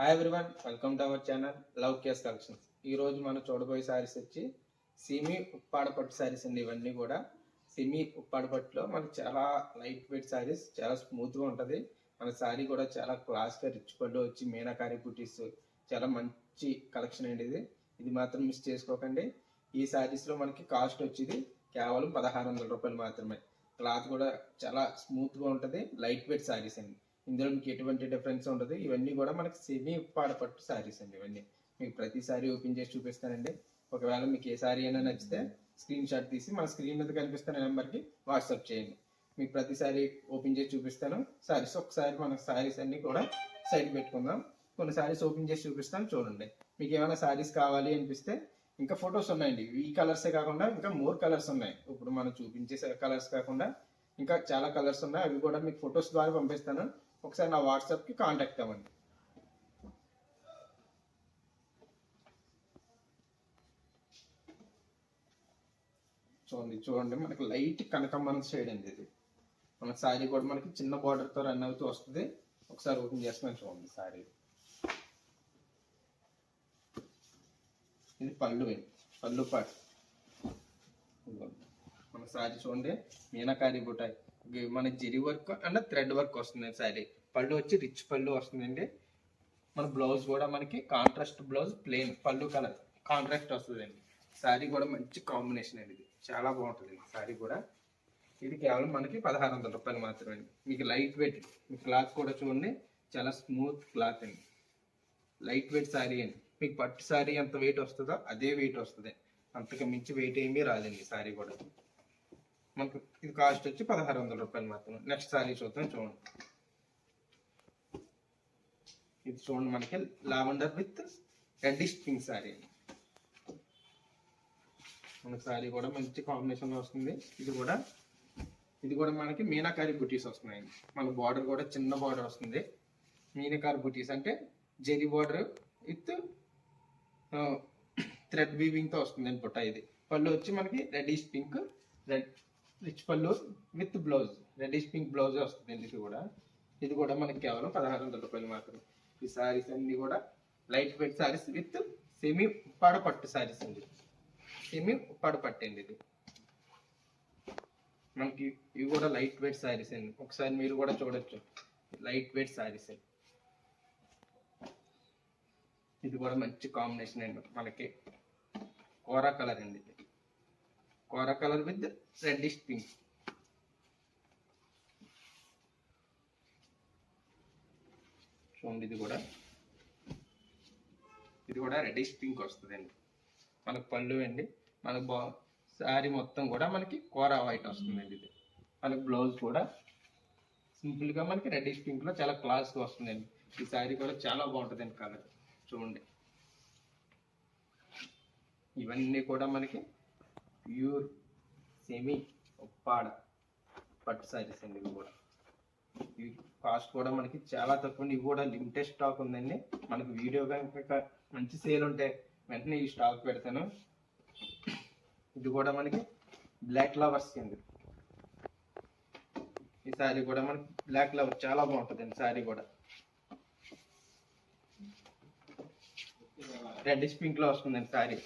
Hi everyone welcome to our channel love case collections ఈ రోజు మనం చూడబోయే శారీస్ వచ్చి సిమి ఉప్పాడ పట్టు శారీస్ అండి ఇవన్నీ కూడా. సిమి ఉప్పాడ పట్టులో మనకి చాలా లైట్ వెయిట్ శారీస్ చాలా స్మూత్గా ఉంటుంది. మన శారీ కూడా చాలా క్లాస్గా రిచ్ పళ్ళు వచ్చి మీనాకారి బుటీస్ చాలా మంచి కలెక్షన్ అండి ఇది. ఇది మాత్రం మిస్ చేసుకోకండి. ఈ శారీస్లో మనకి కాస్ట్ వచ్చేది కేవలం పదహారు వందల రూపాయలు మాత్రమే. క్లాత్ కూడా చాలా స్మూత్గా ఉంటుంది లైట్ వెయిట్ శారీస్ అండి. ఇందులో మీకు ఎటువంటి డిఫరెన్స్ ఉండదు. ఇవన్నీ కూడా మనకి సెమీ పాడపట్టు పట్టు సారీస్ అండి ఇవన్నీ. మీకు ప్రతి సారీ ఓపెన్ చేసి చూపిస్తానండి. ఒకవేళ మీకు ఏ సారీ అయినా నచ్చితే స్క్రీన్ షాట్ తీసి మన స్క్రీన్ మీద కనిపిస్తున్న నెంబర్కి వాట్సాప్ చేయండి. మీకు ప్రతి సారీ ఓపెన్ చేసి చూపిస్తాను. సారీస్ ఒకసారి మన సారీస్ అన్ని కూడా సైడ్ పెట్టుకుందాం. కొన్ని సారీస్ ఓపెన్ చేసి చూపిస్తాను చూడండి. మీకు ఏమైనా సారీస్ కావాలి అనిపిస్తే ఇంకా ఫొటోస్ ఉన్నాయండి. ఈ కలర్సే కాకుండా ఇంకా మోర్ కలర్స్ ఉన్నాయి. ఇప్పుడు మనం చూపించే కలర్స్ కాకుండా ఇంకా చాలా కలర్స్ ఉన్నాయి. అవి కూడా మీకు ఫొటోస్ ద్వారా పంపిస్తాను. ఒకసారి నా వాట్సాప్కి కాంటాక్ట్ అవ్వండి. చూడండి చూడండి మనకి లైట్ కనకమ్మన షేడ్ అండి ఇది. మన శారీ కూడా మనకి చిన్న బార్డర్తో రన్ అవుతూ వస్తుంది. ఒకసారి ఓపెన్ చేస్తున్నాను చూడండి శారీ. ఇది పళ్ళు అండి పళ్ళు పాటు. మన శారీ చూడండి మీనాకారి బుటాయి. మన జరి వర్క్ అండ్ థ్రెడ్ వర్క్ వస్తుంది శారీ పళ్ళు వచ్చి రిచ్ పళ్ళు వస్తుందండి. మన బ్లౌజ్ కూడా మనకి కాంట్రాస్ట్ బ్లౌజ్ ప్లెయిన్ పళ్ళు కలర్ కాంట్రాస్ట్ వస్తుందండి. శారీ కూడా మంచి కాంబినేషన్ అండి ఇది. చాలా బాగుంటుంది శారీ కూడా. ఇది కేవలం మనకి పదహారు వందల రూపాయలు మాత్రమే అండి. మీకు లైట్ వెయిట్ మీ క్లాత్ కూడా చూడండి. చాలా స్మూత్ క్లాత్ అండి. లైట్ వెయిట్ శారీ అండి. మీకు పట్టు శారీ ఎంత వెయిట్ వస్తుందో అదే వెయిట్ వస్తుంది. అంతకు మించి వెయిట్ ఏమీ రాదండి శారీ కూడా. మనకు ఇది కాస్ట్ వచ్చి పదహారు వందల రూపాయలు మాత్రమే. నెక్స్ట్ శారీ చూద్దాం చూడండి. ఇది చూడండి మనకి lavender with reddish pink sari అండి మన శారీ కూడా మంచి కాంబినేషన్ వస్తుంది. ఇది కూడా ఇది కూడా మనకి మీనాకారి బుటీస్ వస్తున్నాయండి. మన బార్డర్ కూడా చిన్న బార్డర్ వస్తుంది. మీనాకారి బుటీస్ అంటే జెరీ బార్డర్ విత్ థ్రెడ్ వీవింగ్తో వస్తుంది అనుకుంటా ఇది. పళ్ళు వచ్చి మనకి రెడ్డిష్ పింక్ రెడ్ రిచ్ పళ్ళు with blouse. Reddish pink blouse వస్తుంది ఇది కూడా. ఇది కూడా మనకి కేవలం పదహారు వందల రూపాయలు మాత్రమే. ఈ సారీస్ అన్ని కూడా light weight saris with semi Uppada పట్టు సారీస్ అండి. సెమీ ఉప్పాడ పట్టండి ఇది. మనకి ఇవి కూడా లైట్ వెయిట్ సారీస్ అండి. ఒకసారి మీరు కూడా చూడొచ్చు. లైట్ వెయిట్ సారీస్ అండి. ఇది కూడా మంచి కాంబినేషన్ అండి. మనకి కోరా కలర్ అండి ఇది. Kora colour with reddish pink. చూడండి ఇది కూడా. ఇది కూడా రెడ్డిష్ పింక్ వస్తుందండి. మనకు పళ్ళు అండి. మనకు బా శారీ మొత్తం కూడా మనకి కోరా వైట్ వస్తుందండి ఇది. మనకి బ్లౌజ్ కూడా సింపుల్గా మనకి రెడ్డిష్ పింక్లో చాలా క్లాస్ వస్తుందండి. ఈ శారీ కూడా చాలా బాగుంటుందండి కలర్. చూడండి. ఇవన్నీ కూడా మనకి ప్యూర్ సెమీ ఉప్పాడ పట్టు శారీస్ అండి ఇవి కూడా. ఇవి కాస్ట్ కూడా మనకి చాలా తక్కువ ఇవి కూడా లిమిటెడ్ స్టాక్ ఉందండి. మనకి వీడియో కనుక మంచి సేల్ ఉంటే వెంటనే ఈ స్టాక్ పెడతాను. ఇది కూడా మనకి బ్లాక్ లవర్స్ అండి. ఈ శారీ కూడా మనకి బ్లాక్ లవర్ చాలా బాగుంటుంది అండి శారీ కూడా. రెడ్డిష్ పింక్లో వస్తుందండి శారీ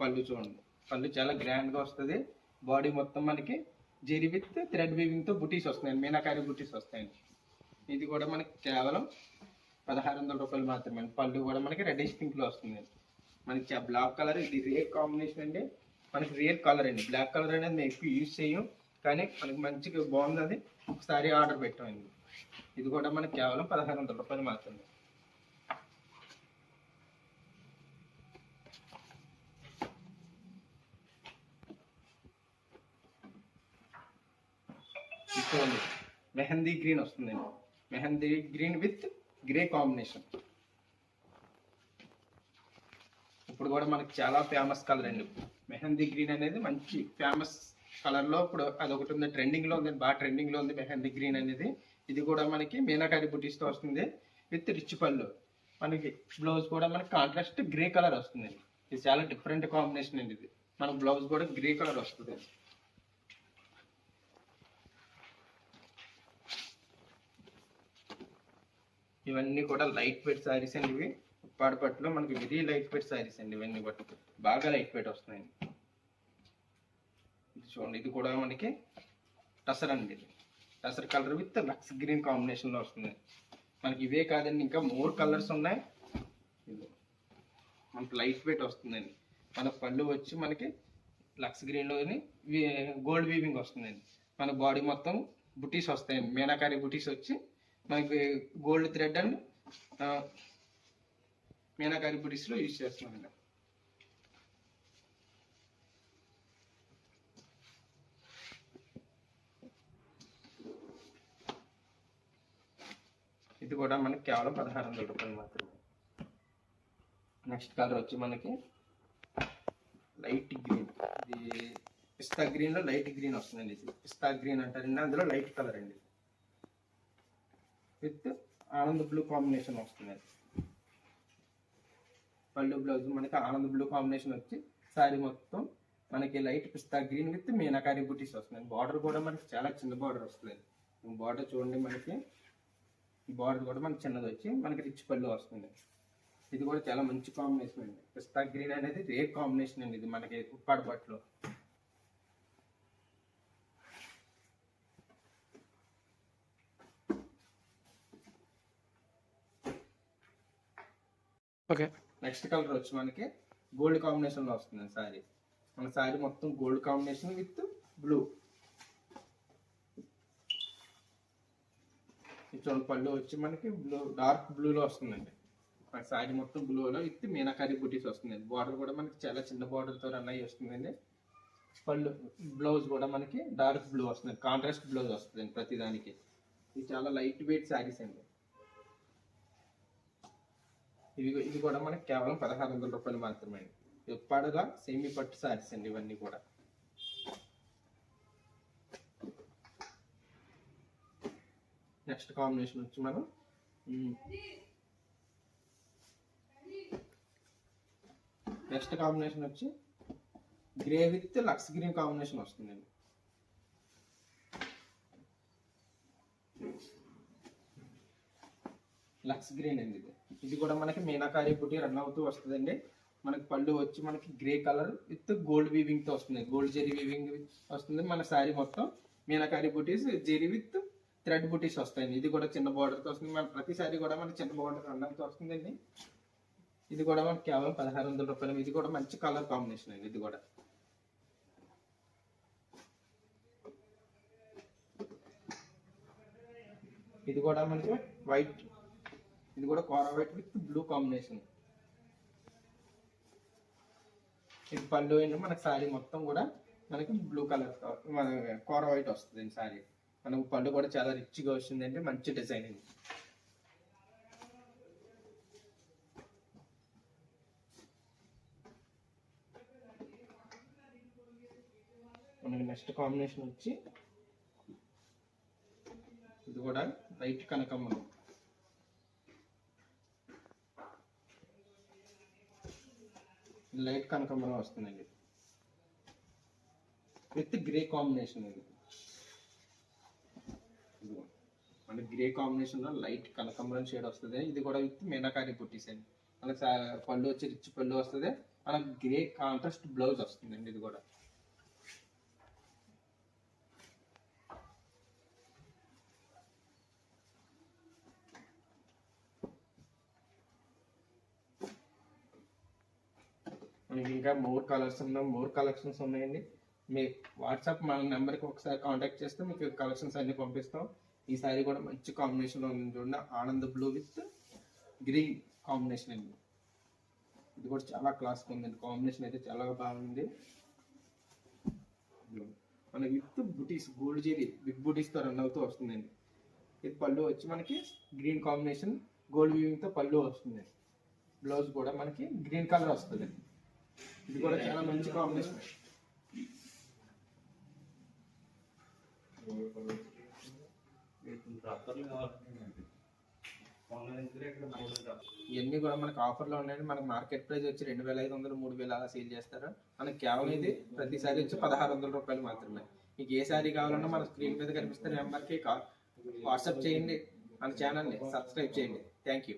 పళ్ళు చూడండి. పళ్ళు చాలా గ్రాండ్గా వస్తుంది. బాడీ మొత్తం మనకి జెరీ విత్ థ్రెడ్ వీవింగ్తో బుటీస్ వస్తున్నాయి మీనాకారి బుటీస్ వస్తాయండి. ఇది కూడా మనకి కేవలం పదహారు వందల రూపాయలు మాత్రమే పళ్ళు కూడా మనకి రెడ్డిష్ పింక్లో వస్తుంది మనకి బ్లాక్ కలర్ ఇది రేర్ కాంబినేషన్ అండి. మనకి రేర్ కలర్ అండి. బ్లాక్ కలర్ అనేది మేము ఎక్కువ యూజ్ చేయం కానీ మనకి మంచిగా బాగుంది అది. ఒకసారి ఆర్డర్ పెట్టామండి. ఇది కూడా మనకి కేవలం పదహారు వందల రూపాయలు మాత్రమే. చూడండి మెహందీ గ్రీన్ వస్తుందండి mehendi green with grey combination. ఇప్పుడు కూడా మనకి చాలా ఫేమస్ కలర్ అండి మెహందీ గ్రీన్ అనేది మంచి ఫేమస్ కలర్లో ఇప్పుడు అదొకటి ఉంది ట్రెండింగ్లో ఉంది బాగా ట్రెండింగ్లో ఉంది మెహందీ గ్రీన్ అనేది. ఇది కూడా మనకి మీనాకారి బుటీస్తో వస్తుంది విత్ రిచ్ పళ్ళు. మనకి బ్లౌజ్ కూడా మనకి కాంట్రాస్ట్ గ్రే కలర్ వస్తుంది. ఇది చాలా డిఫరెంట్ కాంబినేషన్ అండి ఇది. మన బ్లౌజ్ కూడా గ్రే కలర్ వస్తుంది. ఇవన్నీ కూడా లైట్ వెయిట్ శారీస్ అండి ఇవి. ఉప్పాడపట్టులో మనకి వెరీ లైట్ వెయిట్ శారీస్ అండి ఇవన్నీ కూడా. బాగా లైట్ వెయిట్ వస్తున్నాయండి ఇది చూడండి ఇది కూడా మనకి టసర్ అండి ఇది. Tussar colour with lux green కాంబినేషన్లో వస్తుంది. మనకి ఇవే కాదండి ఇంకా మోర్ కలర్స్ ఉన్నాయి. మనకి లైట్ వెయిట్ వస్తుందండి. మన పళ్ళు వచ్చి మనకి లక్స్ గ్రీన్లోని గోల్డ్ వీవింగ్ వస్తుందండి. మన బాడీ మొత్తం బుటీస్ వస్తాయండి. మీనాకారి బుటీస్ వచ్చి మనకి గోల్డ్ థ్రెడ్ అండ్ ఆ, మీనాకారి బుటీస్లో యూజ్ చేస్తున్నామండి ఇది కూడా మనకి కేవలం పదహారు వందల రూపాయలు మాత్రమే. నెక్స్ట్ కలర్ వచ్చి మనకి లైట్ గ్రీన్. ఇది పిస్తా గ్రీన్లో లైట్ గ్రీన్ వస్తుందండి. ఇది పిస్తా గ్రీన్ అంటారండి అందులో లైట్ కలర్ అండి. విత్ ఆనంద్ బ్లూ కాంబినేషన్ వస్తుంది. పళ్ళు బ్లౌజ్ మనకి ఆనంద్ బ్లూ కాంబినేషన్ వచ్చి శారీ మొత్తం మనకి light pista green with meenakari butis వస్తున్నాయి. బార్డర్ కూడా మనకి చాలా చిన్న బార్డర్ వస్తుంది. బార్డర్ చూడండి మనకి. బార్డర్ కూడా మనకి చిన్నది వచ్చి మనకి రిచ్ పళ్ళు వస్తుంది. ఇది కూడా చాలా మంచి కాంబినేషన్ అండి. పిస్తా గ్రీన్ అనేది రేర్ కాంబినేషన్ అండి ఇది మనకి ఉప్పాడు బట్టలో ఓకే. నెక్స్ట్ కలర్ వచ్చి మనకి గోల్డ్ కాంబినేషన్లో వస్తుంది సారీ. మన సారీ మొత్తం గోల్డ్ కాంబినేషన్ విత్ బ్లూ. చూడండి పళ్ళు వచ్చి మనకి బ్లూ డార్క్ బ్లూలో వస్తుందండి. మన సారీ మొత్తం బ్లూలో విత్ మీనాకారీ బుటీస్ వస్తుందండి. బార్డర్ కూడా మనకి చాలా చిన్న బార్డర్తో రన్ అయ్యి వస్తుందండి. పళ్ళు బ్లౌజ్ కూడా మనకి డార్క్ బ్లూ వస్తుంది కాంట్రాస్ట్ బ్లౌజ్ వస్తుందండి ప్రతి దానికి ఇది చాలా లైట్ వెయిట్ శారీస్ అండి. ఇది ఇది కూడా మనకి కేవలం పదహారు వందల రూపాయలు మాత్రమే అండి. ఉప్పాడలా సేమీ పట్టు శారీస్ అండి ఇవన్నీ కూడా. నెక్స్ట్ కాంబినేషన్ వచ్చి మనం నెక్స్ట్ కాంబినేషన్ వచ్చి grey with lux green combination వస్తుందండి. లక్స్ గ్రీన్ అండి ఇది. ఇది కూడా మనకి మీనాకారి బుటీ రన్ అవుతూ వస్తుందండి. మనకి పళ్ళు వచ్చి మనకి గ్రే కలర్ విత్ గోల్డ్ వీవింగ్తో వస్తుంది. గోల్డ్ జెరీ వీవింగ్ వస్తుంది. మన శారీ మొత్తం మీనాకారి బుటీస్ జెరీ విత్ థ్రెడ్ బుటీస్ వస్తాయండి. ఇది కూడా చిన్న border తో వస్తుంది. మన ప్రతి శారీ కూడా మనకి చిన్న బార్డర్ రన్ అవుతూ వస్తుందండి. ఇది కూడా మనకి కేవలం పదహారు వందల రూపాయలు. ఇది కూడా మంచి కలర్ కాంబినేషన్ అండి ఇది కూడా. ఇది కూడా మనకి వైట్ ఇది కూడా kora white with blue combination. ఇది పళ్ళు ఏంటి మనకి శారీ మొత్తం కూడా మనకి బ్లూ కలర్ మన కోర వైట్ వస్తుంది శారీ. మనకు పళ్ళు కూడా చాలా రిచ్గా వస్తుందండి మంచి డిజైన్ ఇది. మనకి నెక్స్ట్ కాంబినేషన్ వచ్చి ఇది కూడా లైట్ కనకమ్మలు లైట్ కనకంబరం వస్తుందండి. విత్ గ్రే కాంబినేషన్ ఇది మనకి గ్రే కాంబినేషన్లో లైట్ కనకంబరం షేడ్ వస్తుంది. ఇది కూడా విత్ మీనాకారి పుట్టీస్ అండి మనకి పళ్ళు వచ్చి రిచ్ పళ్ళు వస్తుంది. మనకి గ్రే కాంట్రాస్ట్ బ్లౌజ్ వస్తుందండి ఇది కూడా. మనకి ఇంకా మోర్ కలర్స్ ఉన్నాయి మోర్ కలెక్షన్స్ ఉన్నాయండి. మీ వాట్సాప్ మన నెంబర్కి ఒకసారి కాంటాక్ట్ చేస్తే మీకు కలెక్షన్స్ అన్ని పంపిస్తాం. ఈ సారీ కూడా మంచి కాంబినేషన్లో ఉంది చూడండి. Anand blue with green combination అండి. ఇది కూడా చాలా క్లాస్గా ఉందండి. కాంబినేషన్ అయితే చాలా బాగుంది. మన with butis gold zari big బుటీస్తో run అవుతూ వస్తుందండి. ఇది పళ్ళు వచ్చి మనకి గ్రీన్ కాంబినేషన్ గోల్డ్ వీవింగ్తో పళ్ళు వస్తుంది బ్లౌజ్ కూడా మనకి గ్రీన్ కలర్ వస్తుంది ఇది కూడా చాలా మంచి కాంబినేషన్ ఇవన్నీ కూడా మనకు ఆఫర్లో ఉన్నాయండి. మనకు మార్కెట్ ప్రైస్ వచ్చి రెండు వేల ఐదు వందలు మూడు వేలు అలా సేల్ చేస్తారు. మనకి కేవలం ఇది ప్రతిసారి వచ్చి పదహారు వందల రూపాయలు మాత్రమే. మీకు ఏ శారీ కావాలన్నా మన స్క్రీన్ మీద కనిపిస్తున్న నెంబర్కి వాట్సాప్ చేయండి. మన ఛానల్ని సబ్స్క్రైబ్ చేయండి. Thank you